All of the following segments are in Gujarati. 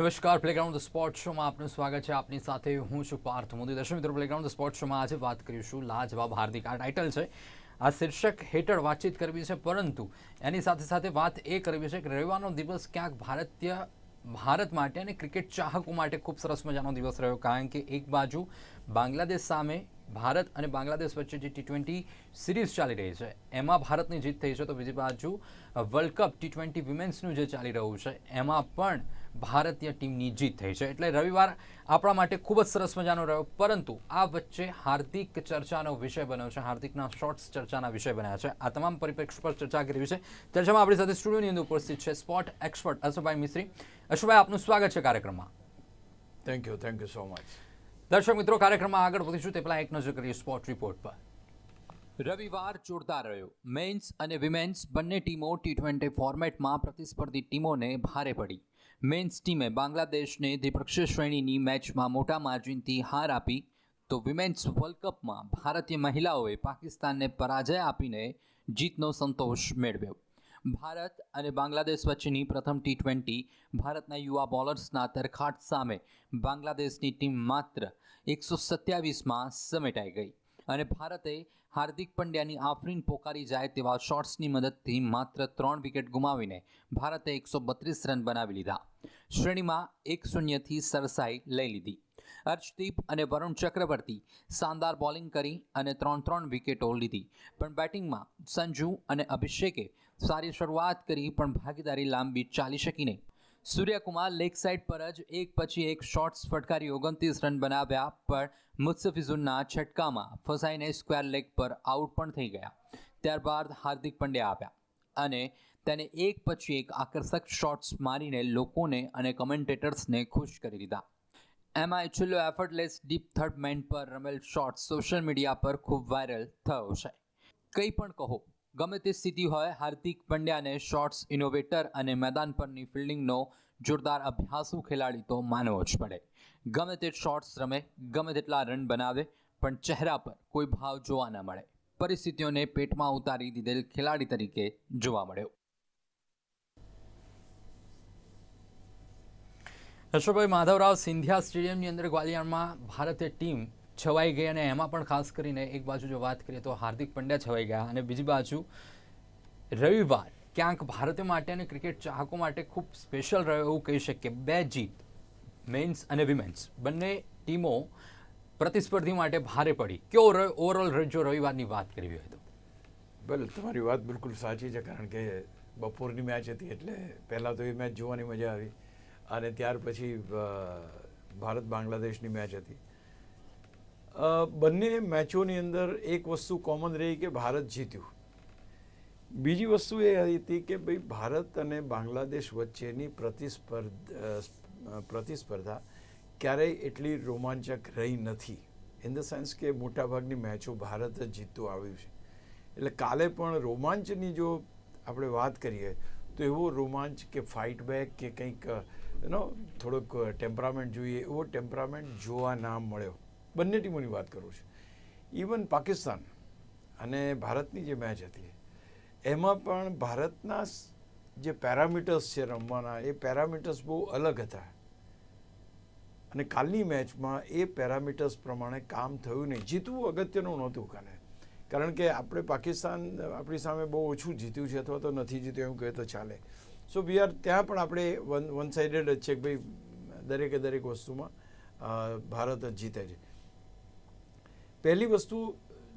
નમસ્કાર પ્લેગ્રાઉન્ડ ધ સ્પોર્ટ શોમાં આપનું સ્વાગત છે. આપની સાથે હું છું પાર્થ મોદી. દર્શક મિત્રો પ્લેગ્રાઉન્ડ ધ સ્પોર્ટ શોમાં આજે વાત કરીશું. લાજવાબ હાર્દિક આ ટાઇટલ છે. આ શીર્ષક હેઠળ વાતચીત કરવી છે, પરંતુ એની સાથે સાથે વાત એ કરવી છે કે રવિવારનો દિવસ ક્યાંક ભારતીય, ભારત માટે અને ક્રિકેટ ચાહકો માટે ખૂબ સરસ મજાનો દિવસ રહ્યો. કારણ કે એક બાજુ બાંગ્લાદેશ સામે ભારત અને બાંગ્લાદેશ વચ્ચે જે ટી ટ્વેન્ટી સિરીઝ ચાલી રહી છે, એમાં ભારતની જીત થઈ છે. તો બીજી બાજુ વર્લ્ડ કપ ટી ટ્વેન્ટી વિમેન્સનું જે ચાલી રહ્યું છે, એમાં પણ ભારતીય ટીમની જીત થઈ છે. એટલે રવિવાર આપણા માટે ખૂબ જ સરસ મજાનો રહ્યો. પરંતુ આ વચ્ચે હાર્દિક ચર્ચાનો વિષય બન્યો છે. હાર્દિકના શોર્ટ્સ ચર્ચાના વિષય બન્યા છે. આ તમામ પરિપ્રેક્ષ પર ચર્ચા કરવી છે. ચર્ચામાં આપણી સાથે સ્ટુડિયોની અંદર ઉપસ્થિત છે સ્પોર્ટ એક્સપર્ટ અશોકભાઈ મિશ્રી અશોકભાઈ આપનું સ્વાગત છે કાર્યક્રમમાં. Thank you thank you so much દર્શક મિત્રો કાર્યક્રમમાં આગળ વધીશું. તે પહેલાં એક નજર કરીએ સ્પોર્ટ રિપોર્ટ પર. રવિવાર જોરદાર રહ્યો. મેન્સ અને વિમેન્સ બંને ટીમો ટી ટ્વેન્ટી ફોર્મેટમાં પ્રતિસ્પર્ધી ટીમોને ભારે પડી. મેન્સ ટીમે બાંગ્લાદેશને દ્વિપક્ષીય શ્રેણીની મેચમાં મોટા માર્જિનથી હાર આપી, તો વિમેન્સ વર્લ્ડ કપમાં ભારતીય મહિલાઓએ પાકિસ્તાનને પરાજય આપીને જીતનો સંતોષ મેળવ્યો. ભારત અને બાંગ્લાદેશ વચ્ચેની પ્રથમ ટી ટ્વેન્ટી ભારતના યુવા બોલર્સના તરખાટ સામે બાંગ્લાદેશની ટીમ માત્ર એકસો સત્યાવીસમાં સમેટાઈ ગઈ. અને ભારતે હાર્દિક પંડ્યાની આફરીન પોકારી જાય તેવા શોટ્સની મદદથી માત્ર ત્રણ વિકેટ ગુમાવીને ભારતે એકસો બત્રીસ રન બનાવી લીધા. શ્રેણીમાં એક શૂન્યથી સરસાઈ લઈ લીધી. હર્ષદીપ અને વરુણ ચક્રવર્તી શાનદાર બોલિંગ કરી અને ત્રણ ત્રણ વિકેટો લીધી. પણ બેટિંગમાં સંજુ અને અભિષેકે સારી શરૂઆત કરી, પણ ભાગીદારી લાંબી ચાલી શકી નહીં. સૂર્યકુમાર લેગ સાઇડ પર જ એક પછી એક શોટ્સ ફટકારી ઓગણત્રીસ રન બનાવ્યા, પણ મુસ્તફિઝુરના છટકામાં ફસાઈને સ્ક્વેર લેગ પર આઉટ પણ થઈ ગયા. ત્યારબાદ હાર્દિક પંડ્યા આવ્યા અને તેને એક પછી એક આકર્ષક શોટ્સ મારીને લોકોને અને કમેન્ટેટર્સને ખુશ કરી દીધા. એમાં છેલ્લો એફર્ટલેસ ડીપ થર્ડ મેન પર રમેલ શોટ સોશિયલ મીડિયા પર ખૂબ વાયરલ થયો છે. કંઈ પણ કહો. ગમે તે સ્થિતિ હોય, હાર્દિક પંડ્યાને શોર્ટ્સ ઇનોવેટર અને મેદાન પરની ફિલ્ડિંગનો જોરદાર અભ્યાસુ ખેલાડી તો માનવો જ પડે. ગમે તે શોર્ટ્સ રમે, ગમે તેટલા રન બનાવે, પણ ચહેરા પર કોઈ ભાવ જોવા ન મળે. પરિસ્થિતિઓને પેટમાં ઉતારી દીધેલ ખેલાડી તરીકે જોવા મળ્યો. હર્ષભાઈ માધવરાવ સિંધિયા સ્ટેડિયમની અંદર ગ્વાલિયરમાં ભારતીય ટીમ છવાઈ ગઈ અને એમાં પણ ખાસ કરીને એક બાજુ જો વાત કરીએ તો હાર્દિક પંડ્યા છવાઈ ગયા અને બીજી બાજુ રવિવાર ક્યાંક ભારત માટે અને ક્રિકેટ ચાહકો માટે ખૂબ સ્પેશિયલ રહ્યો એવું કહી શકીએ. બે જીત મેન્સ અને વિમેન્સ બંને ટીમો પ્રતિસ્પર્ધી માટે ભારે પડી. કેવો ઓવરઓલ જો રવિવારની વાત કરવી હોય તો? વેલ તમારી વાત બિલકુલ સાચી છે, કારણ કે બપોરની મેચ હતી એટલે પહેલાં તો એ મેચ જોવાની મજા આવી. અને ત્યાર પછી ભારત બાંગ્લાદેશની મેચ હતી. બંને મેચોની અંદર એક વસ્તુ કોમન રહી કે ભારત જીત્યું. બીજી વસ્તુ એ હતી કે ભાઈ, ભારત અને બાંગ્લાદેશ વચ્ચેની પ્રતિસ્પર્ધા પ્રતિસ્પર્ધા ક્યારેય એટલી રોમાંચક રહી નથી. ઇન ધ સેન્સ કે મોટાભાગની મેચો ભારત જ જીતતું આવ્યું છે. એટલે કાલે પણ રોમાંચની જો આપણે વાત કરીએ, તો એવો રોમાંચ કે ફાઇટ બેક કે કંઈક એનો થોડોક ટેમ્પરામેન્ટ જોઈએ, એવો ટેમ્પરામેન્ટ જોવા ના મળ્યો. બંને ટીમોની વાત કરું છું. ઇવન પાકિસ્તાન અને ભારતની જે મેચ હતી, એમાં પણ ભારતના જે પેરામીટર્સ છે રમવાના, એ પેરામીટર્સ બહુ અલગ હતા. અને કાલની મેચમાં એ પેરામીટર્સ પ્રમાણે કામ થયું નહીં. જીતવું અગત્યનું નહોતું કાલે કારણ કે આપણે પાકિસ્તાન, આપણી સામે બહુ ઓછું જીત્યું છે અથવા તો નથી જીત્યું એમ કહે તો ચાલે. સો વી આર ત્યાં પણ આપણે વન વન સાઇડેડ જ છે કે ભાઈ, દરેકે દરેક વસ્તુમાં ભારત જ જીતે છે. પહેલી વસ્તુ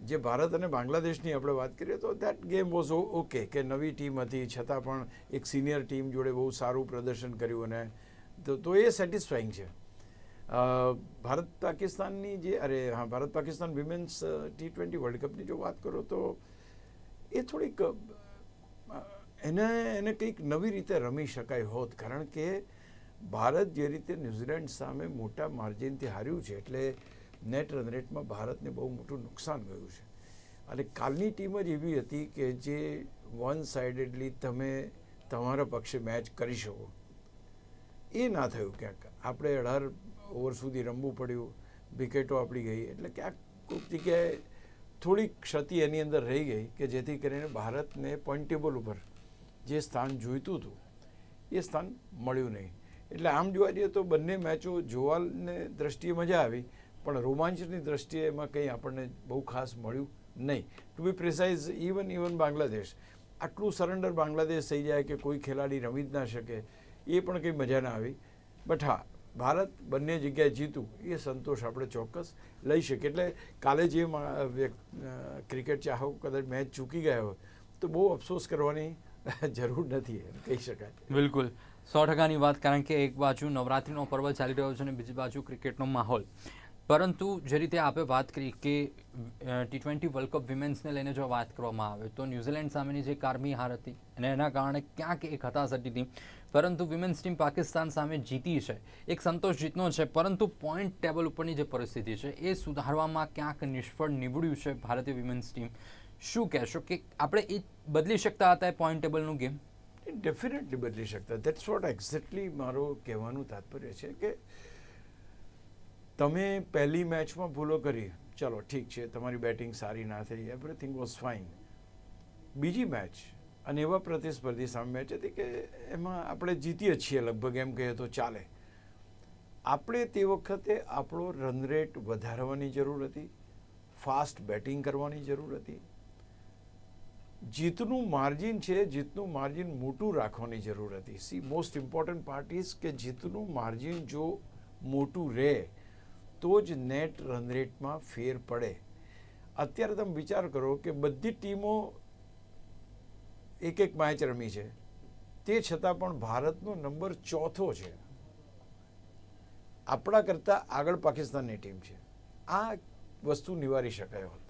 જે ભારત અને બાંગ્લાદેશની આપણે વાત કરીએ તો દેટ ગેમ વોઝ ઓકે કે નવી ટીમ હતી, છતાં પણ એક સિનિયર ટીમ જોડે બહુ સારું પ્રદર્શન કર્યું અને તો તો એ સેટિસ્ફાઈંગ છે. ભારત પાકિસ્તાનની જે અરે, હા, Bharat Pakistan women's T twenty world કપની જો વાત કરો તો એ થોડીક એને એને કંઈક નવી રીતે રમી શકાય હોત, કારણ કે ભારત જે રીતે ન્યૂઝીલેન્ડ સામે મોટા માર્જિનથી હાર્યું છે, એટલે નેટ રન રેટમાં ભારતને બહુ મોટું નુકસાન ગયું છે. અને કાલની ટીમ જ એવી હતી કે જે વન સાઇડેડલી તમે તમારા પક્ષે મેચ કરી શકો. એ ના થયું ક્યાંક. આપણે અઢાર ઓવર સુધી રમવું પડ્યું. વિકેટો આપણી ગઈ. એટલે ક્યાંક કોઈક જગ્યાએ થોડીક ક્ષતિ એની અંદર રહી ગઈ કે જેથી કરીને ભારતને પોઈન્ટ ટેબલ ઉપર જે સ્થાન જોઈતું હતું, એ સ્થાન મળ્યું નહીં. એટલે આમ જોવા જઈએ તો બંને મેચો જોવાને દ્રષ્ટિએ મજા આવી. પણ રોમાંચની દ્રષ્ટિએ એમાં કંઈ આપણને બહુ ખાસ મળ્યું નહીં. To be precise even even Bangladesh. આટલું સરેન્ડર બાંગ્લાદેશ થઈ જાય કે કોઈ ખેલાડી રમી જ ના શકે, એ પણ કંઈ મજા ના આવી. બટ હા, ભારત બંને જગ્યાએ જીતું, એ સંતોષ આપણે ચોક્કસ લઈ શકીએ. એટલે કાલે જે ક્રિકેટ ચાહકો કદાચ મેચ ચૂકી ગયા હોય, તો બહુ અફસોસ કરવાની જરૂર નથી એમ, કહી શકાય. બિલકુલ. સો ટકાની વાત, કારણ કે એક બાજુ નવરાત્રિનો પર્વ ચાલી રહ્યો છે અને બીજી બાજુ ક્રિકેટનો માહોલ. પરંતુ જે રીતે આપણે વાત કરી કે ટી ટ્વેન્ટી વર્લ્ડ કપ વિમેન્સને લઈને જો વાત કરવામાં આવે, તો ન્યૂઝીલેન્ડ સામેની જે કારમી હાર હતી, અને એના કારણે ક્યાંક એક હતાશ હતી પરંતુ વિમેન્સ ટીમ પાકિસ્તાન સામે જીતી છે. એક સંતોષ જીતનો છે, પરંતુ પોઈન્ટ ટેબલ ઉપરની જે પરિસ્થિતિ છે, એ સુધારવામાં ક્યાંક નિષ્ફળ નીવડ્યું છે ભારતીય વિમેન્સ ટીમ શું કહેશો કે આપણે એ બદલી શકતા હતા એ પોઈન્ટ ટેબલનું ગેમ ડેફિનેટલી બદલી શકતા. દેટ્સ વોટ એક્ઝેક્ટલી મારો કહેવાનું તાત્પર્ય છે કે તમે પહેલી મેચમાં ભૂલો કરી. ચલો, ઠીક છે, તમારી બેટિંગ સારી ના થઈ. એવરીથિંગ વોઝ ફાઇન બીજી મેચ, અને એવા પ્રતિસ્પર્ધી સામે મેચ હતી કે એમાં આપણે જીતીએ છીએ લગભગ, એમ કહીએ તો ચાલે. આપણે તે વખતે આપણો રન રેટ વધારવાની જરૂર હતી. ફાસ્ટ બેટિંગ કરવાની જરૂર હતી. જીતનું માર્જિન છે, જીતનું માર્જિન મોટું રાખવાની જરૂર હતી. See most important part is કે જીતનું માર્જિન જો મોટું રહે તો જ નેટ રન રેટમાં ફેર પડે. અત્યારે તમે વિચાર કરો કે બધી ટીમો એક એક મેચ રમી છે. તે છતાં પણ ભારતનો નંબર ચોથો છે. આપણા કરતાં આગળ પાકિસ્તાનની ટીમ છે. આ વસ્તુ નિવારી શકાય હોત.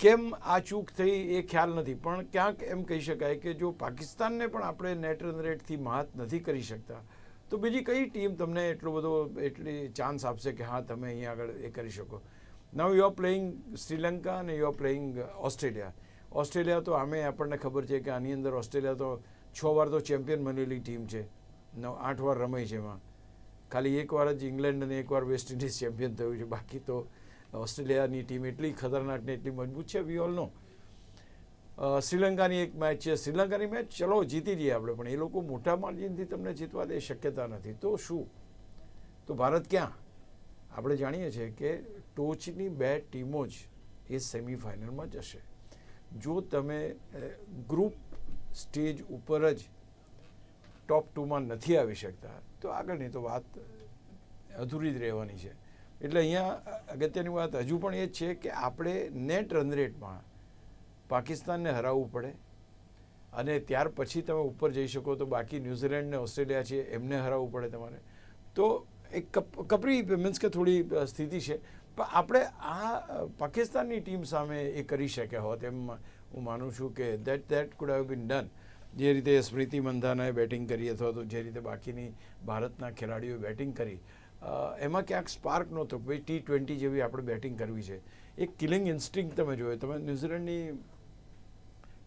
કેમ આ ચૂક થઈ એ ખ્યાલ નથી, પણ ક્યાંક એમ કહી શકાય કે જો પાકિસ્તાનને પણ આપણે નેટ રન રેટથી મહાત નથી કરી શકતા તો બીજી કઈ ટીમ તમને એટલો બધો એટલી ચાન્સ આપશે કે હા, તમે અહીંયા આગળ એ કરી શકો? Now you are playing Sri Lanka અને you are playing Australia Australia તો આમે આપણને ખબર છે કે આની અંદર ઓસ્ટ્રેલિયા તો છ વાર તો ચેમ્પિયન બનેલી ટીમ છે. નવ આઠ વાર રમાઈ છે એમાં. ખાલી એક વાર જ ઇંગ્લેન્ડ અને એક વાર વેસ્ટ ઇન્ડિઝ ચેમ્પિયન થયું છે. બાકી તો ઓસ્ટ્રેલિયાની ટીમ એટલી ખતરનાક ને એટલી મજબૂત છે વી ઓલ નો શ્રીલંકાની એક મેચ છે. શ્રીલંકાની મેચ, ચલો જીતી જઈએ આપણે, પણ એ લોકો મોટા માર્જિનથી તમને જીતવા દે શક્યતા નથી. તો શું? તો ભારત ક્યાં? આપણે જાણીએ છીએ કે ટોચની બે ટીમો જ એ સેમિફાઇનલમાં જશે. જો તમે ગ્રુપ સ્ટેજ ઉપર જ ટોપ ટુમાં નથી આવી શકતા, તો આગળની તો વાત અધૂરી જ રહેવાની છે. એટલે અહીંયા અગત્યની વાત હજુ પણ એ છે કે આપણે નેટ રન રેટમાં પાકિસ્તાનને હરાવવું પડે અને ત્યાર પછી તમે ઉપર જઈ શકો તો બાકી ન્યૂઝીલેન્ડ ને ઓસ્ટ્રેલિયા છે, એમને હરાવવું પડે તમારે. તો એક કપ, કપરી મીન્સ કે થોડી સ્થિતિ છે. પણ આપણે આ પાકિસ્તાનની ટીમ સામે એ કરી શક્યા હોત એમ હું માનું છું કે that that could have been done જે રીતે સ્મૃતિ મંધાનાએ બેટિંગ કરી અથવા તો જે રીતે બાકીની ભારતના ખેલાડીઓએ બેટિંગ કરી. એમાં ક્યાંક સ્પાર્ક નહોતો. ભાઈ ટી ટ્વેન્ટી જેવી આપણે બેટિંગ કરવી છે. એક કિલિંગ ઇન્સ્ટિંગ તમે જોયો. તમે ન્યૂઝીલેન્ડની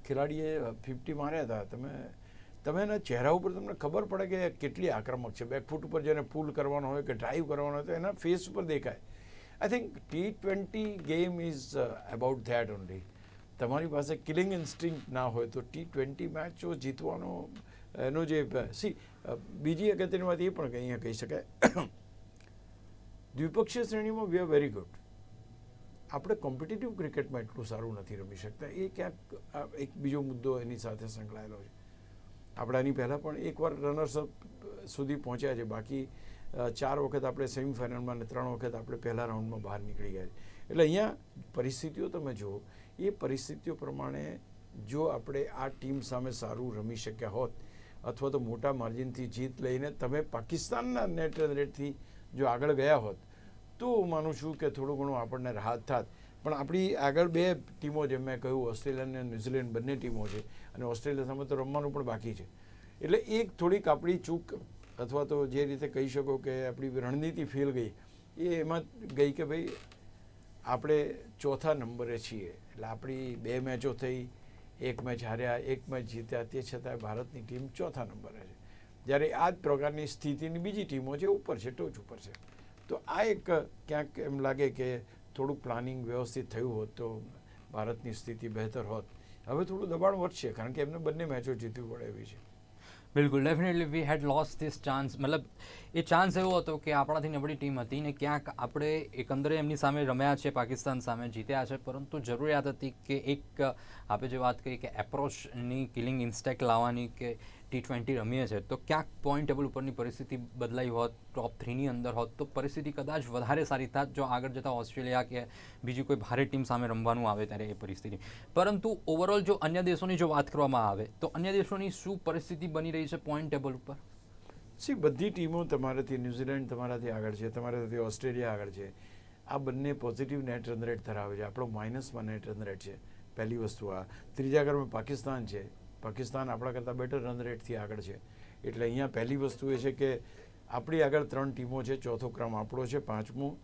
ખેલાડીએ ફિફ્ટી માર્યા હતા. તમે તમે એના ચહેરા ઉપર તમને ખબર પડે કે કેટલી આક્રમક છે. બેકફૂટ ઉપર જેને પુલ કરવાનો હોય કે ડ્રાઈવ કરવાનો હોય તો એના ફેસ ઉપર દેખાય. I think T twenty game is about that only તમારી પાસે કિલિંગ ઇન્સ્ટિંક ના હોય તો ટી ટ્વેન્ટી મેચો જીતવાનો, એનો જે સી બીજી અગત્યની વાત એ પણ અહીંયા કહી શકાય. દ્વિપક્ષીય શ્રેણીમાં વી આર વેરી ગુડ આપણે કોમ્પિટિટિવ ક્રિકેટમાં એટલું સારું નથી રમી શકતા. એ ક્યાંક એક બીજો મુદ્દો એની સાથે સંકળાયેલો છે. આપણે આની પહેલાં પણ એકવાર રનર્સઅપ સુધી પહોંચ્યા છે. બાકી ચાર વખત આપણે સેમિફાઇનલમાં અને ત્રણ વખત આપણે પહેલા રાઉન્ડમાં બહાર નીકળી ગયા છે. એટલે અહીંયા પરિસ્થિતિઓ તમે જુઓ, એ પરિસ્થિતિઓ પ્રમાણે જો આપણે આ ટીમ સામે સારું રમી શક્યા હોત, અથવા તો મોટા માર્જિનથી જીત લઈને તમે પાકિસ્તાનના નેટ રેટથી જો આગળ ગયા હોત તો હું માનું છું કે થોડું ઘણું આપણને રાહત થાત. પણ આપણી આગળ બે ટીમો જેમ મેં કહ્યું ઓસ્ટ્રેલિયા અને ન્યૂઝીલેન્ડ બંને ટીમો છે અને ઓસ્ટ્રેલિયા સામે તો રમવાનું પણ બાકી છે. એટલે એક થોડીક આપણી ચૂક અથવા તો જે રીતે કહી શકો કે આપણી રણનીતિ ફેલ ગઈ, એ એમાં ગઈ કે ભાઈ આપણે ચોથા નંબરે છીએ. એટલે આપણી બે મેચો થઈ, એક મેચ હાર્યા, એક મેચ જીત્યા. તે છતાંય ભારતની ટીમ ચોથા નંબરે છે. જ્યારે આ જ પ્રકારની સ્થિતિની બીજી ટીમો છે ઉપર છે, ટોચ ઉપર છે. તો આ એક ક્યાંક એમ લાગે કે થોડુંક પ્લાનિંગ વ્યવસ્થિત થયું હોત તો ભારતની સ્થિતિ બહેતર હોત. હવે થોડું દબાણ વધશે, કારણ કે એમને બંને મેચો જીતવી પડે એવી છે. બિલકુલ. Definitely we had lost this chance મતલબ, એ ચાન્સ એવો હતો કે આપણાથી નબળી ટીમ હતી ને ક્યાંક આપણે એકંદરે એમની સામે રમ્યા છે, પાકિસ્તાન સામે જીત્યા છે. પરંતુ જરૂરિયાત હતી કે એક આપણે જે વાત કરી કે એપ્રોચની કિલિંગ ઇન્સ્ટેક લાવવાની કે ટી ટ્વેન્ટી રમીએ છીએ તો ક્યાંક પોઈન્ટ ટેબલ ઉપરની પરિસ્થિતિ બદલાઈ હોત ટોપ થ્રીની અંદર હોત, તો પરિસ્થિતિ કદાચ વધારે સારી થાત, જો આગળ જતાં ઓસ્ટ્રેલિયા કે બીજી કોઈ ભારે ટીમ સામે રમવાનું આવે ત્યારે એ પરિસ્થિતિ. પરંતુ ઓવરઓલ જો અન્ય દેશોની જો વાત કરવામાં આવે, તો અન્ય દેશોની શું પરિસ્થિતિ બની રહી છે પોઈન્ટ ટેબલ ઉપર? સી બધી ટીમો તમારાથી ન્યૂઝીલેન્ડ તમારાથી આગળ છે, તમારાથી ઓસ્ટ્રેલિયા આગળ છે. આ બંને પોઝિટિવ નેટ રન રેટ ધરાવે છે. આપણો માઇનસમાં નેટ રન રેટ છે. પહેલી વસ્તુ આ. ત્રીજા ક્રમે પાકિસ્તાન છે. પાકિસ્તાન આપણા કરતાં બેટર રન રેટથી આગળ છે. એટલે અહીંયા પહેલી વસ્તુ એ છે કે આપણી આગળ ત્રણ ટીમો છે, ચોથો ક્રમ આપણો છે, પાંચમું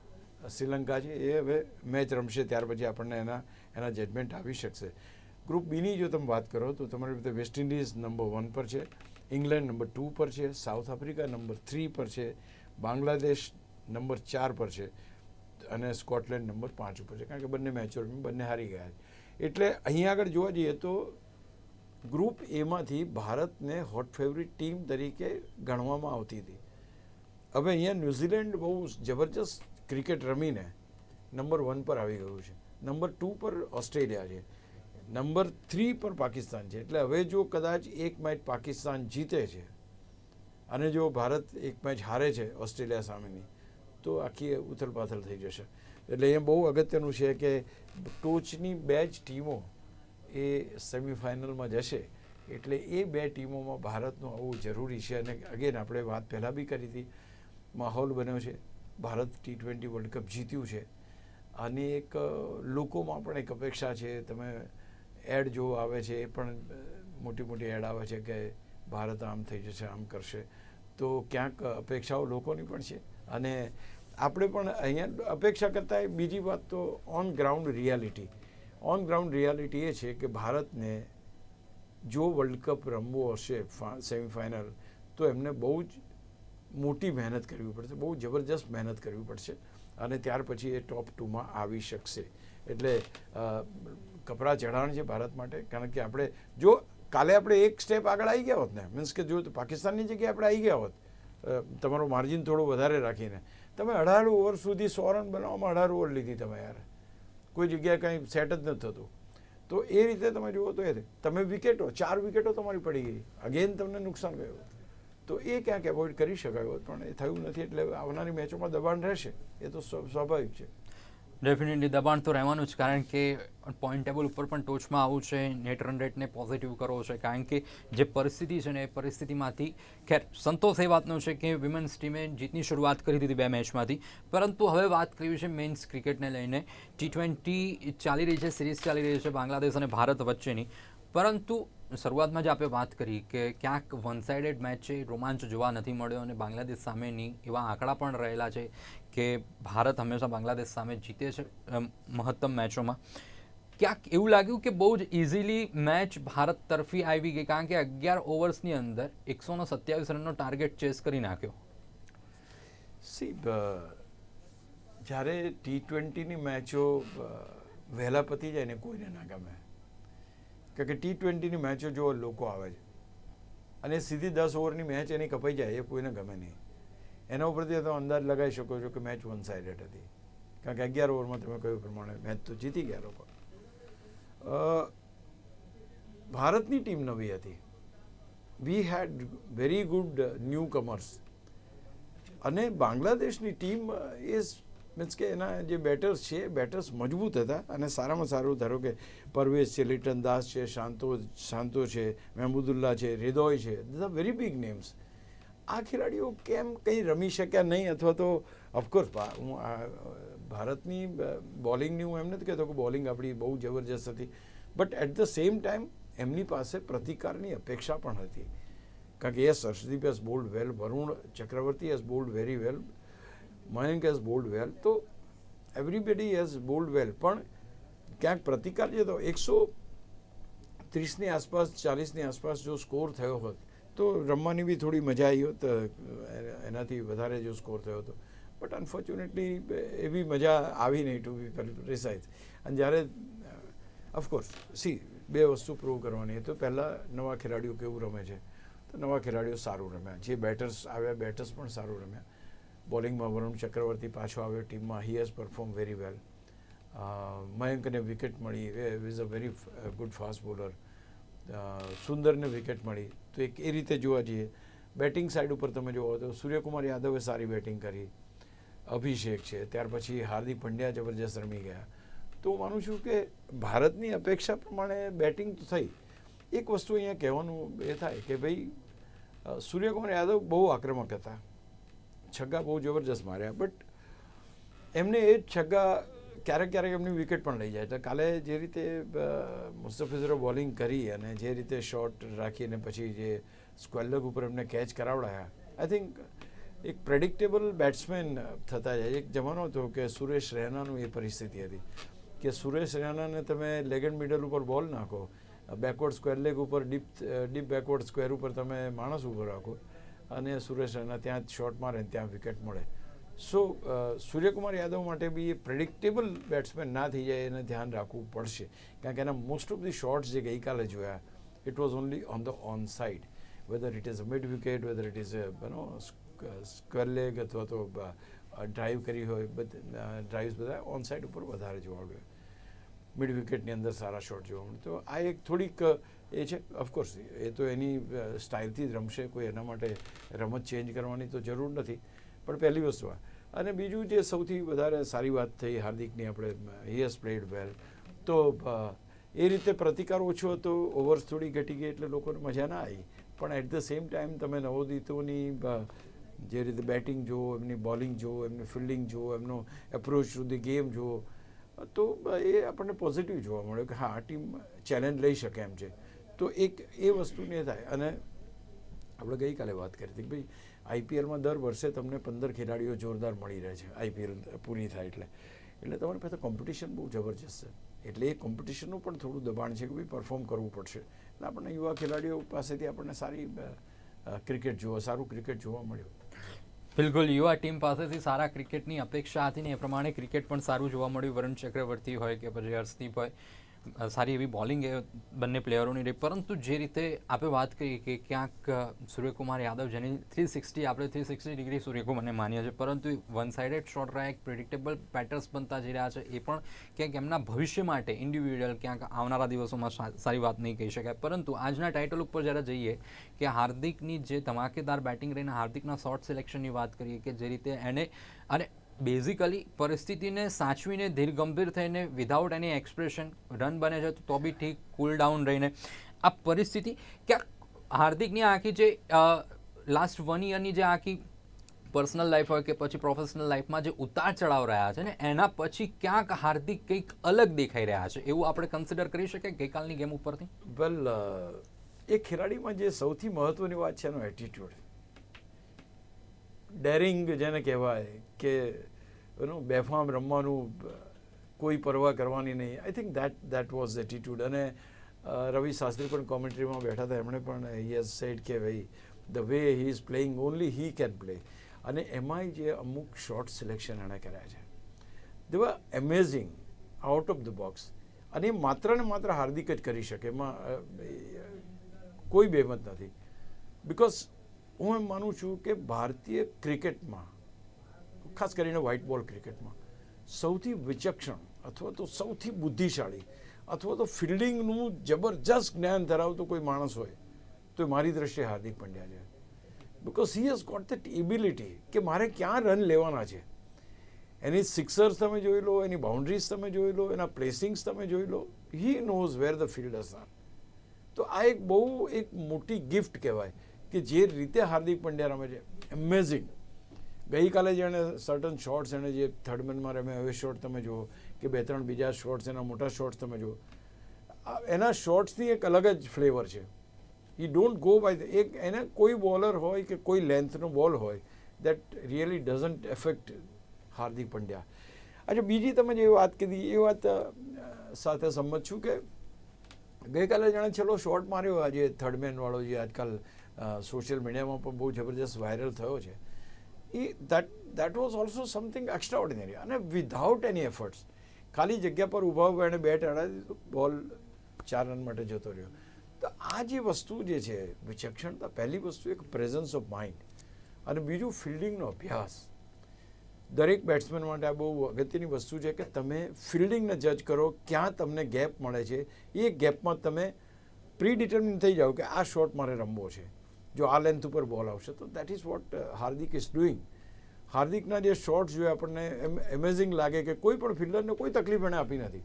શ્રીલંકા છે. એ હવે મેચ રમશે, ત્યાર પછી આપણને એના એના જજમેન્ટ આવી શકશે. ગ્રુપ બીની જો તમે વાત કરો, તો તમારી રીતે વેસ્ટ ઇન્ડિઝ નંબર વન પર છે ઇંગ્લેન્ડ નંબર ટુ પર છે સાઉથ આફ્રિકા નંબર થ્રી પર છે બાંગ્લાદેશ નંબર ચાર પર છે, અને સ્કોટલેન્ડ નંબર પાંચ ઉપર છે. કારણ કે બંને મેચો બંને હારી ગયા છે. એટલે અહીંયા આગળ જોવા જઈએ તો ગ્રુપ એમાંથી ભારતને હોટ ફેવરિટ ટીમ તરીકે ગણવામાં આવતી હતી. હવે અહીંયા ન્યૂઝીલેન્ડ બહુ જબરજસ્ત ક્રિકેટ રમીને નંબર વન પર આવી ગયું છે. નંબર ટુ પર ઓસ્ટ્રેલિયા છે. નંબર થ્રી પર પાકિસ્તાન છે. એટલે હવે જો કદાચ એક મેચ પાકિસ્તાન જીતે છે અને જો ભારત એક મેચ હારે છે ઓસ્ટ્રેલિયા સામેની, તો આખી ઉથલપાથલ થઈ જશે. એટલે એ બહુ અગત્યનું છે કે ટોચની બે જ ટીમો એ સેમિફાઇનલમાં જશે. એટલે એ બે ટીમોમાં ભારતનું આવવું જરૂરી છે. અને અગેન આપણે વાત પહેલાં બી કરી હતી, માહોલ બન્યો છે. Bharat T twenty world cup જીત્યું છે. અને એક લોકોમાં પણ એક અપેક્ષા છે. તમે એડ જો આવે છે, એ પણ મોટી મોટી એડ આવે છે કે ભારત આમ થઈ જશે, આમ કરશે. તો ક્યાંક અપેક્ષાઓ લોકોની પણ છે. અને આપણે પણ અહીંયા અપેક્ષા કરતાં બીજી વાત તો on ground reality on ground reality એ છે કે ભારતને જો વર્લ્ડ કપ રમવો હશે સેમિફાઇનલ તો એમને બહુ જ મોટી મહેનત કરવી પડશે, બહુ જબરજસ્ત મહેનત કરવી પડશે અને ત્યાર પછી એ ટોપ ટુમાં આવી શકશે. એટલે કપરા ચઢાણ છે ભારત માટે, કારણ કે આપણે, જો કાલે આપણે એક સ્ટેપ આગળ આવી ગયા હોત ને મીન્સ કે જો પાકિસ્તાનની જગ્યાએ આપણે આવી ગયા હોત તમારું માર્જિન થોડું વધારે રાખીને. તમે અઢાર ઓવર સુધી સો રન બનાવવામાં અઢાર ઓવર લીધી તમે યાર. કોઈ જગ્યાએ કંઈ સેટ જ નથી થતું. તો એ રીતે તમે જુઓ તો એ તમે વિકેટો, ચાર વિકેટો તમારી પડી ગઈ. અગેન તમને નુકસાન ગયું. તો એ ક્યાંક એવોઇડ કરી શકાય હોત, પણ એ થયું નથી એટલે આવનારી મેચોમાં દબાણ રહેશે. એ તો સ્વ- સ્વાભાવિક છે. ડેફિનેટલી દબાણ તો રહેવાનું જ, કારણ કે પોઈન્ટ ટેબલ ઉપર પણ ટોચમાં આવું છે નેટ રન રેટને પોઝિટિવ કરવો છે, કારણ કે જે પરિસ્થિતિ છે ને, એ પરિસ્થિતિમાંથી ખેર, સંતોષ એ વાતનો છે કે વિમેન્સ ટીમે જીતની શરૂઆત કરી દીધી બે મેચમાંથી પરંતુ હવે વાત કરવી છે મેન્સ ક્રિકેટને લઈને. ટી ટ્વેન્ટી ચાલી રહી છે સિરીઝ ચાલી રહી છે, બાંગ્લાદેશ અને ભારત વચ્ચેની. પરંતુ શરૂઆતમાં જ આપણે વાત કરી કે ક્યાંક વન સાઇડેડ મેચ છે રોમાંચ જોવા નથી મળ્યો અને બાંગ્લાદેશ સામેની એવા આંકડા પણ રહેલા છે કે ભારત હંમેશા બાંગ્લાદેશ સામે જીતે છે મહત્તમ મેચોમાં ક્યાંક એવું લાગ્યું કે બહુ જ ઇઝીલી મેચ ભારત તરફી આવી ગઈ, કારણ કે અગિયાર ઓવર્સની અંદર એકસોનો સત્યાવીસ રનનો ટાર્ગેટ ચેસ કરી નાખ્યો. સી જ્યારે ટી ટ્વેન્ટીની મેચો વહેલા પતી જાય ને કોઈને ના ગમે કે ટી ટ્વેન્ટીની મેચો જો લોકો આવે છે. અને સીધી દસ ઓવરની મેચ એની કપાઈ જાય, એ કોઈને ગમે નહીં. એના ઉપરથી તમે અંદાજ લગાવી શકો છો કે મેચ વન સાઇડેડ હતી. કારણ કે અગિયાર ઓવરમાં તમે કહ્યું પ્રમાણે મેચ તો જીતી ગયા લોકો. ભારતની ટીમ નવી હતી. We had very good newcomers અને બાંગ્લાદેશની ટીમ ઇઝ મીન્સ કે એના જે બેટર્સ છે બેટર્સ મજબૂત હતા અને સારામાં સારું, ધારો કે પરવેઝ છે, લિટન દાસ છે, શાંતો શાંતો છે મહેમુદુલ્લા છે, હૃદય છે these are very big names આ ખેલાડીઓ કેમ કંઈ રમી શક્યા નહીં અથવા તો ઓફકોર્સ હું ભારતની બોલિંગની હું એમ નથી કહેતો કે બોલિંગ આપણી બહુ જબરજસ્ત હતી. But at the same time એમની પાસે પ્રતિકારની અપેક્ષા પણ હતી. કારણ કે yes Harshdeep has bowled well Varun Chakravarthy has bowled very well Mayank has bowled well તો એવરીબડી હેઝ બોલ્ડ વેલ પણ ક્યાંક પ્રતિકાર છે તો એકસો ત્રીસની આસપાસ, ચાલીસની આસપાસ જો સ્કોર થયો હોત, તો રમવાની બી થોડી મજા આવી હોત એનાથી વધારે જો સ્કોર થયો હતો બટ અનફોર્ચ્યુનેટલી એવી મજા આવી નહીં ટુ બી પ્રિસાઇઝ અને જ્યારે ઓફકોર્સ સી બે વસ્તુ પ્રૂવ કરવાની. તો પહેલાં નવા ખેલાડીઓ કેવું રમે છે? તો નવા ખેલાડીઓ સારું રમ્યા. જે બેટર્સ આવ્યા બેટર્સ પણ સારું રમ્યા. બોલિંગમાં વરુણ ચક્રવર્તી પાછો આવ્યો ટીમમાં. He has perform very well મયંકને wicket મળી. Is a very good fast bowler સુંદરને wicket મળી. તો એક એ રીતે જોવા જઈએ. બેટિંગ સાઈડ ઉપર તમે જુઓ તો સૂર્યકુમાર યાદવે સારી બેટિંગ કરી. અભિષેક છે. ત્યાર પછી હાર્દિક પંડ્યા જબરજસ્ત રમી ગયા. તો માનું છું કે ભારતની અપેક્ષા પ્રમાણે બેટિંગ તો થઈ. એક વસ્તુ અહીંયા કહેવાનું એ થાય કે ભાઈ સૂર્યકુમાર યાદવ બહુ આક્રમક હતા. છગ્ગા બહુ જબરજસ્ત માર્યા. બટ એમને એ જ છગ્ગા ક્યારેક ક્યારેક એમની વિકેટ પણ લઈ જાય. તો કાલે જે રીતે મુસ્તફિઝરો બોલિંગ કરી અને જે રીતે શોટ રાખીને પછી જે સ્ક્વેર લેગ ઉપર એમને કેચ કરાવડાયા આઈ થિંક એક પ્રેડિક્ટેબલ બેટ્સમેન થતા જાય. એક જમાનો હતો કે સુરેશ રૈનાનું એ પરિસ્થિતિ હતી કે સુરેશ રૈનાને તમે લેગ એન્ડ મિડલ ઉપર બોલ નાખો બેકવર્ડ સ્ક્વેર લેગ ઉપર ડીપ ડીપ બેકવર્ડ સ્ક્વેર ઉપર તમે માણસ ઊભો રાખો અને સુરેશ રૈના ત્યાં શોર્ટ મારે ત્યાં વિકેટ મળે. સો સૂર્યકુમાર યાદવ માટે બી એ પ્રેડિક્ટેબલ બેટ્સમેન ના થઈ જાય એને ધ્યાન રાખવું પડશે. કારણ કે એના મોસ્ટ ઓફ ધી શોર્ટ્સ જે ગઈકાલે જોયા it was only on the on side whether it is a mid wicket whether it is no square leg અથવા તો ડ્રાઈવ કરી હોય, બધા ડ્રાઈવ્સ બધા ઓન સાઇડ ઉપર વધારે જોવા મળ્યું મિડ વિકેટની અંદર સારા શોટ જોવા મળે. તો આ એક થોડીક એ છે ઓફકોર્સ એ તો એની સ્ટાઇલથી જ રમશે, કોઈ એના માટે રમત ચેન્જ કરવાની તો જરૂર નથી, પણ પહેલી વસ્તુ આ. અને બીજું જે સૌથી વધારે સારી વાત થઈ હાર્દિકની આપણે હી હેઝ પ્લેડ વેલ તો એ રીતે પ્રતિકાર ઓછો હતો ઓવર્સ થોડી ઘટી ગઈ એટલે લોકોને મજા ના આવી. પણ એટ ધ સેમ ટાઈમ તમે નવોદિતોની જે રીતે બેટિંગ જુઓ એમની બોલિંગ જુઓ એમની ફિલ્ડિંગ જુઓ એમનો એપ્રોચ ટુ ધી ગેમ જુઓ તો એ આપણને પોઝિટિવ જોવા મળ્યો કે હા, આ ટીમ ચેલેન્જ લઈ શકે એમ છે. તો એક એ વસ્તુને થાય. અને આપણે ગઈકાલે વાત કરી હતી કે ભાઈ આઈપીએલમાં દર વર્ષે તમને પંદર ખેલાડીઓ જોરદાર મળી રહે છે આઈપીએલ પૂરી થાય એટલે. એટલે તમારી પાસે કોમ્પિટિશન બહુ જબરજસ્ત છે. એટલે એ કોમ્પિટિશનનું પણ થોડું દબાણ છે કે ભાઈ પરફોર્મ કરવું પડશે. એટલે આપણને યુવા ખેલાડીઓ પાસેથી આપણને સારી ક્રિકેટ જોવા, સારું ક્રિકેટ જોવા મળ્યું. બિલકુલ, યુવા ટીમ પાસેથી સારા ક્રિકેટની અપેક્ષા હતી ને એ પ્રમાણે ક્રિકેટ પણ સારું જોવા મળ્યું. વરુણ ચક્રવર્તી હોય કે પછી હર્ષદીપ હોય સારી એવી બોલિંગ એ બંને પ્લેયરોની રહી. પરંતુ જે રીતે આપણે વાત કરી કે ક્યાંક સૂર્યકુમાર યાદવ, જેની થ્રી સિક્સટી આપણે થ્રી સિક્સટી ડિગ્રી સૂર્યકુમારને માનીએ છીએ, પરંતુ વન સાઇડેડ રહ્યા, એક પ્રિડિક્ટેબલ પેટર્સ બનતા જઈ રહ્યા છે, એ પણ ક્યાંક એમના ભવિષ્ય માટે ઇન્ડિવિડ્યુઅલ ક્યાંક આવનારા દિવસોમાં સારી વાત નહીં કહી શકાય. પરંતુ આજના ટાઇટલ ઉપર જ્યારે જઈએ કે હાર્દિકની જે ધમાકેદાર બેટિંગ રહીને હાર્દિકના શોર્ટ સિલેક્શનની વાત કરીએ કે જે રીતે એને, અને બેઝિકલી પરિસ્થિતિને સાચવીને ધીર ગંભીર થઈને વિધાઉટ એની એક્સપ્રેશન રન બને છે, તો બી ઠીક કુલ ડાઉન રહીને. આ પરિસ્થિતિ ક્યાંક હાર્દિકની આખી જે લાસ્ટ વન યરની જે આખી પર્સનલ લાઈફ હોય કે પછી પ્રોફેશનલ લાઈફમાં જે ઉતાર ચઢાવ રહ્યા છે ને, એના પછી ક્યાંક હાર્દિક કંઈક અલગ દેખાઈ રહ્યા છે, એવું આપણે કન્સિડર કરી શકીએ ગઈકાલની ગેમ ઉપરથી? વેલ એ ખેલાડીમાં જે સૌથી મહત્વની વાત છે એનો એટીટ્યુડ ડેરિંગ જેને કહેવાય કે એનું બેફામ રમવાનું, કોઈ પરવા કરવાની નહીં. I think that that was attitude અને રવિ શાસ્ત્રી પણ કોમેન્ટ્રીમાં બેઠા હતા. એમણે પણ હી હેઝ સેડ કે ભાઈ the way he is playing only he can play અને એમાંય જે અમુક શોર્ટ સિલેક્શન એણે કર્યા છે. They were amazing out of the box અને એ માત્ર ને માત્ર હાર્દિક જ કરી શકે. એમાં કોઈ બેમત નથી. બિકોઝ હું એમ માનું છું કે ભારતીય ક્રિકેટમાં, ખાસ કરીને વ્હાઇટ બોલ ક્રિકેટમાં, સૌથી વિચક્ષણ અથવા તો સૌથી બુદ્ધિશાળી અથવા તો ફિલ્ડિંગનું જબરજસ્ત જ્ઞાન ધરાવતો કોઈ માણસ હોય, તો એ મારી દ્રષ્ટિએ હાર્દિક પંડ્યા છે. Because he has got that ability કે મારે ક્યાં રન લેવાના છે. એની સિક્સર્સ તમે જોઈ લો, એની બાઉન્ડ્રીઝ તમે જોઈ લો, એના પ્લેસિંગ્સ તમે જોઈ લો he knows where the fielders are તો આ એક બહુ એક મોટી ગિફ્ટ કહેવાય. કે જે રીતે હાર્દિક પંડ્યા રમે છે એમેઝિંગ ગઈકાલે જેણે સર્ટન શોટ્સ એણે જે થર્ડ મેનમાં રમે હવે શોટ તમે જુઓ કે બે ત્રણ બીજા શોટ્સ એના મોટા શોટ્સ તમે જુઓ. એના શોટ્સની એક અલગ જ ફ્લેવર છે. ઈ ડોન્ટ ગો બાય એક એને કોઈ બોલર હોય કે કોઈ લેન્થનો બોલ હોય that really doesn't affect Hardik Pandya. અચ્છા, બીજી તમે જે વાત કીધી, એ વાત સાથે સંમત છું કે ગઈકાલે જાણે છેલ્લો શોટ માર્યો આજે થર્ડ મેન જે આજકાલ સોશિયલ મીડિયામાં પણ બહુ જબરજસ્ત વાયરલ થયો છે. એ that that was also something extraordinary અને વિધાઉટ એની એફર્ટ્સ ખાલી જગ્યા પર ઊભા ઊભા એણે બેટ અડા દીધું બોલ ચાર રન માટે જતો રહ્યો. તો આ જે વસ્તુ જે છે, વિચક્ષણતા પહેલી વસ્તુ એક પ્રેઝન્સ ઓફ માઇન્ડ અને બીજું ફિલ્ડિંગનો અભ્યાસ. દરેક બેટ્સમેન માટે આ બહુ અગત્યની વસ્તુ છે કે તમે ફિલ્ડિંગને જજ કરો, ક્યાં તમને ગેપ મળે છે. એ ગેપમાં તમે પ્રી ડિટર્મિન થઈ જાઓ કે આ શોટ મારે રમવો છે. જો આ લેન્થ ઉપર બોલ આવશે, તો that is what Hardik is doing હાર્દિકના જે શોટ્સ જોઈએ આપણને એમ એમેઝિંગ લાગે કે કોઈ પણ ફિલ્ડરને કોઈ તકલીફ એણે આપી નથી.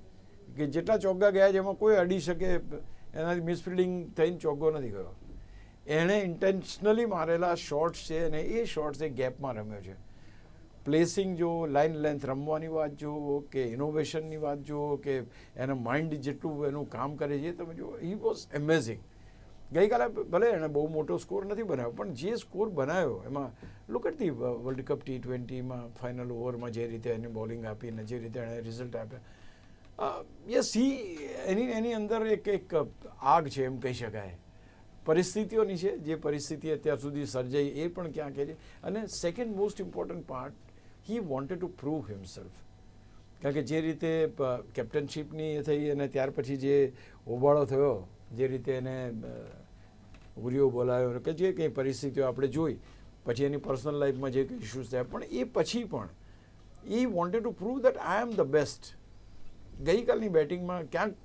કે જેટલા ચોગ્ગા ગયા છે, એમાં કોઈ અડી શકે, એનાથી મિસફિલ્ડિંગ થઈને ચોગ્ગો નથી ગયો એણે ઇન્ટેન્શનલી મારેલા શોટ્સ છે અને એ શોટ્સ એ ગેપમાં રમ્યો છે. પ્લેસિંગ જો લાઇન લેન્થ રમવાની વાત જુઓ, કે ઇનોવેશનની વાત જુઓ, કે એના માઇન્ડ જેટલું એનું કામ કરે છે, તમે જુઓ હી વોઝ એમેઝિંગ ગઈકાલે ભલે એણે બહુ મોટો સ્કોર નથી બનાવ્યો, પણ જે સ્કોર બનાવ્યો, એમાં look at the world cup T ટ્વેન્ટીમાં final ઓવરમાં જે રીતે એને બોલિંગ આપી અને જે રીતે એણે રિઝલ્ટ આપ્યા. યસ હી એની એની અંદર એક એક આગ છે એમ કહી શકાય. પરિસ્થિતિઓની છે, જે પરિસ્થિતિ અત્યાર સુધી સર્જાઈ એ પણ ક્યાં કહે છે. અને second most important part he wanted to prove himself કારણ કે જે રીતે કેપ્ટનશીપની એ થઈ અને ત્યાર પછી જે હોબાળો થયો, જે રીતે એને ઉરિયો બોલાયો કે જે કંઈ પરિસ્થિતિઓ આપણે જોઈ, પછી એની પર્સનલ લાઈફમાં જે કંઈ ઇશ્યુઝ થયા, પણ એ પછી પણ, એ wanted to prove that I am the best ગઈકાલની બેટિંગમાં ક્યાંક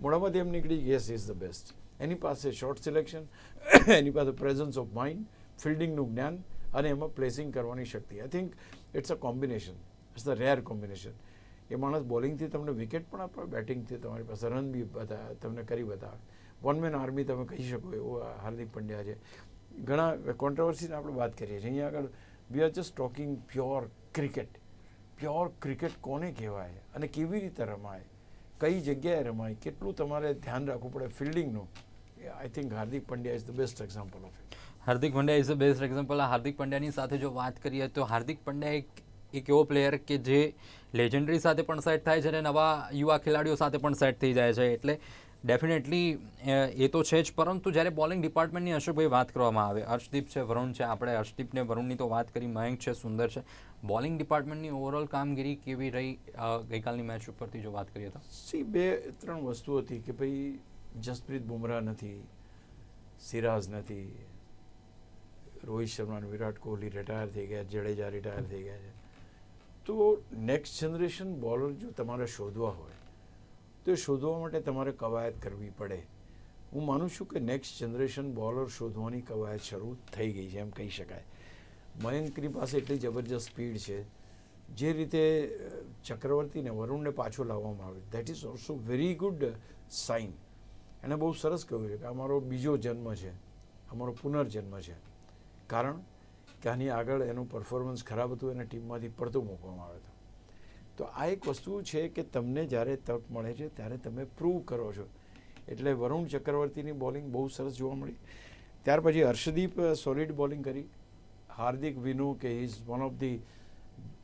મોઢામાંથી એમ નીકળી યસ ઇઝ ધ બેસ્ટ એની પાસે શોર્ટ સિલેક્શન એની પાસે પ્રેઝન્સ ઓફ માઇન્ડ ફિલ્ડિંગનું જ્ઞાન, અને એમાં પ્લેસિંગ કરવાની શક્તિ. I think it's a combination it's the rare combination એ માણસ બોલિંગથી તમને વિકેટ પણ આપે બેટિંગથી તમારી પાસે રન બી બતા, તમને કરી બતાવે. વન મેન આર્મી તમે કહી શકો એવું હાર્દિક પંડ્યા છે. ઘણા કોન્ટ્રોવર્સીને આપણે વાત કરીએ છીએ. અહીંયા આગળ we are just talking pure cricket pure cricket કોને કહેવાય? અને કેવી રીતે રમાય? કઈ જગ્યાએ રમાય? કેટલું તમારે ધ્યાન રાખવું પડે ફિલ્ડિંગનું I think Hardik Pandya is the best example of it Hardik Pandya is the best example Hardik પંડ્યાની સાથે જો વાત કરીએ તો હાર્દિક પંડ્યા એક એક એવો પ્લેયર કે જે લેજન્ડરી સાથે પણ સેટ થાય છે અને નવા યુવા ખેલાડીઓ સાથે પણ સેટ થઈ જાય છે. એટલે ડેફિનેટલી એ તો છે જ. પરંતુ જ્યારે બોલિંગ ડિપાર્ટમેન્ટની અશોકભાઈ વાત કરવામાં આવે હર્ષદીપ છે, વરુણ છે, આપણે હર્ષદીપને વરુણની તો વાત કરી, મયંક છે, સુંદર છે. બોલિંગ ડિપાર્ટમેન્ટની ઓવરઓલ કામગીરી કેવી રહી ગઈકાલની મેચ ઉપરથી જો વાત કરીએ તો? સી, બે, ત્રણ વસ્તુ હતી કે ભાઈ, જસપ્રીત બુમરાહ નથી, સિરાજ નથી. રોહિત શર્મા વિરાટ કોહલી રિટાયર થઈ ગયા, જડેજા રિટાયર થઈ ગયા છે. તો નેક્સ્ટ જનરેશન બોલર જો તમારે શોધવા હોય તો શોધવા માટે તમારે કવાયત કરવી પડે. હું માનું છું કે નેક્સ્ટ જનરેશન બોલર શોધવાની કવાયત શરૂ થઈ ગઈ છે, એમ કહી શકાય. મયંકની પાસે એટલી જબરજસ્ત સ્પીડ છે. જે રીતે ચક્રવર્તીને વરુણને પાછો લાવવામાં આવ્યો that is also very good sign એણે બહુ સરસ કહ્યું છે કે અમારો બીજો જન્મ છે અમારો પુનર્જન્મ છે. કારણ કે આની આગળ એનું પરફોર્મન્સ ખરાબ હતું, એને ટીમમાંથી પડતું મૂકવામાં આવ્યો હતો તો આ એક વસ્તુ છે કે તમને જ્યારે તક મળે છે, ત્યારે તમે પ્રૂવ કરો છો. એટલે વરુણ ચક્રવર્તીની બોલિંગ બહુ સરસ જોવા મળી. ત્યાર પછી હર્ષદીપ સોલિડ બોલિંગ કરી. હાર્દિક વિનુ, કે is one of the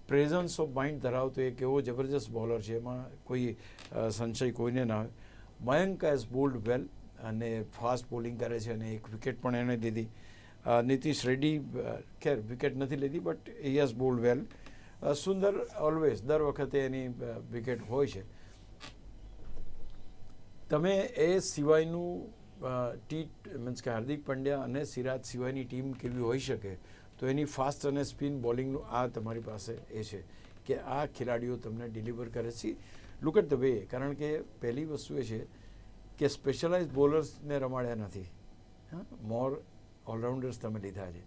presence of mind ધરાવતો એક એવો જબરજસ્ત બોલર છે. એમાં કોઈ સંશય કોઈને ના આવે મયંક એઝ બોલ્ડ વેલ અને ફાસ્ટ બોલિંગ કરે છે અને એક વિકેટ પણ એણે લીધી. નીતિશ રેડ્ડી ખેર વિકેટ નથી લીધી but he has bowled well Sundar always દર વખતે એની વિકેટ હોય છે. તમે એ સિવાયનું ટી, મીન્સ કે હાર્દિક પંડ્યા અને સિરાજ સિવાયની ટીમ કેવી હોઈ શકે? તો એની ફાસ્ટ અને સ્પિન બોલિંગનું આ તમારી પાસે એ છે કે આ ખેલાડીઓ તમને ડિલિવર કરે છે. લુક એટ ધ વે કારણ કે પહેલી વસ્તુ એ છે કે સ્પેશિયલાઇઝ બોલર્સને રમાડ્યા નથી. હા મોર ઓલરાઉન્ડર્સ તમે લીધા છે.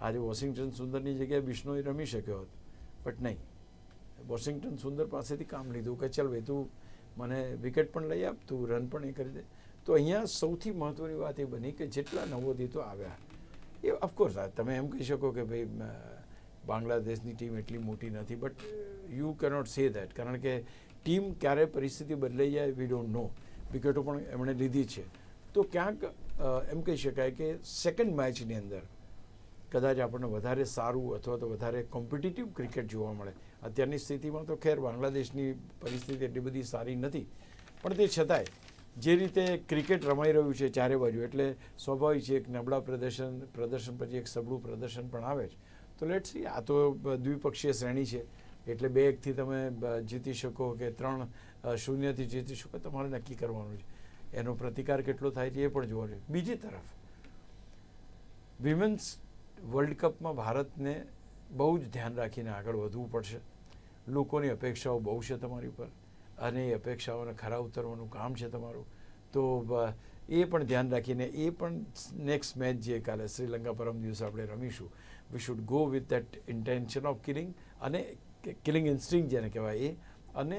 આજે વોશિંગ્ટન સુંદરની જગ્યાએ બિશ્નોઈ રમી શક્યો હોત. બટ નહીં વોશિંગ્ટન સુંદર પાસેથી કામ લીધું કે ચાલ ભાઈ તું મને વિકેટ પણ લઈ આપ તું રન પણ એ કરી દે તો અહીંયા સૌથી મહત્ત્વની વાત એ બની કે જેટલા નવોદિતો આવ્યા એ ઓફકોર્સ તમે એમ કહી શકો કે ભાઈ બાંગ્લાદેશની ટીમ એટલી મોટી નથી but you cannot say that કારણ કે ટીમ ક્યારે પરિસ્થિતિ બદલાઈ જાય વી ડોન્ટ નો વિકેટો પણ એમણે લીધી છે તો ક્યાંક એમ કહી શકાય કે સેકન્ડ મેચની અંદર કદાચ આપણને વધારે સારું અથવા તો વધારે કોમ્પિટિટિવ ક્રિકેટ જોવા મળે. અત્યારની સ્થિતિમાં તો ખેર બાંગ્લાદેશની પરિસ્થિતિ એટલી બધી સારી નથી. પણ તે છતાંય, જે રીતે ક્રિકેટ રમાઈ રહ્યું છે ચારે બાજુ, એટલે સ્વાભાવિક છે એક નબળા પ્રદર્શન પ્રદર્શન પછી એક સબળું પ્રદર્શન પણ આવે છે તો લેટ સી આ તો દ્વિપક્ષીય શ્રેણી છે. એટલે બે એકથી તમે જીતી શકો કે ત્રણ શૂન્યથી જીતી શકો તમારે નક્કી કરવાનું છે. એનો પ્રતિકાર કેટલો થાય છે એ પણ જોવા જોઈએ બીજી તરફ વિમેન્સ વર્લ્ડ કપમાં ભારતને બહુ જ ધ્યાન રાખીને આગળ વધવું પડશે. લોકોની અપેક્ષાઓ બહુ છે તમારી ઉપર અને એ અપેક્ષાઓને ખરા ઉતરવાનું કામ છે તમારું. તો એ પણ ધ્યાન રાખીને એ પણ નેક્સ્ટ મેચ જે કાલે શ્રીલંકા પરમ દિવસે આપણે રમીશું we should go with that intention of killing અને કિલિંગ ઇન્સ્ટિંગ જેને કહેવાય એ અને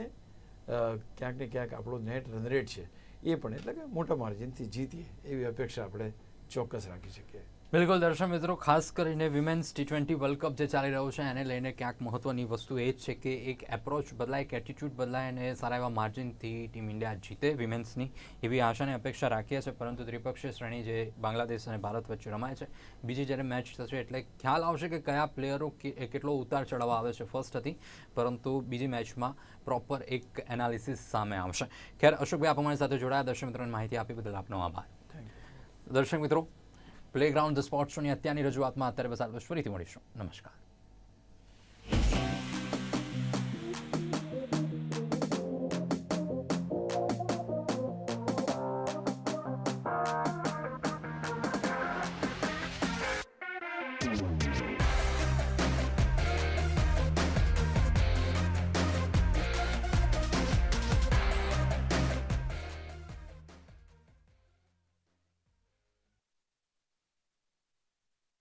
ક્યાંક ને ક્યાંક આપણો નેટ રનરેટ છે એ પણ એટલે કે મોટા માર્જિનથી જીતીએ એવી અપેક્ષા આપણે ચોક્કસ રાખી શકીએ. બિલકુલ દર્શક મિત્રો ખાસ કરીને women's T twenty world cup જે ચાલી રહ્યો છે એને લઈને ક્યાંક મહત્વની વસ્તુ એ જ છે કે એક એપ્રોચ બદલાય એક એટીટ્યૂડ બદલાય અને સારા એવા માર્જિનથી ટીમ ઇન્ડિયા જીતે વિમેન્સની એવી આશાને અપેક્ષા રાખીએ છીએ. પરંતુ ત્રિપક્ષીય શ્રેણી જે બાંગ્લાદેશ અને ભારત વચ્ચે રમાય છે બીજી જ્યારે મેચ થશે એટલે ખ્યાલ આવશે કે કયા પ્લેયરો કેટલો ઉતાર ચઢાવ આવે છે ફર્સ્ટ હતી. પરંતુ બીજી મેચમાં પ્રોપર એક એનાલિસિસ સામે આવશે. ખેર અશોકભાઈ આપ અમારી સાથે જોડાયા. દર્શક મિત્રોને માહિતી આપી બદલ આપનો આભાર. દર્શક મિત્રો પ્લેગ્રાઉન્ડ ધ સ્પોર્ટ શોની અત્યારની રજૂઆતમાં અત્યારે બસ ફરીથી મળીશું. નમસ્કાર.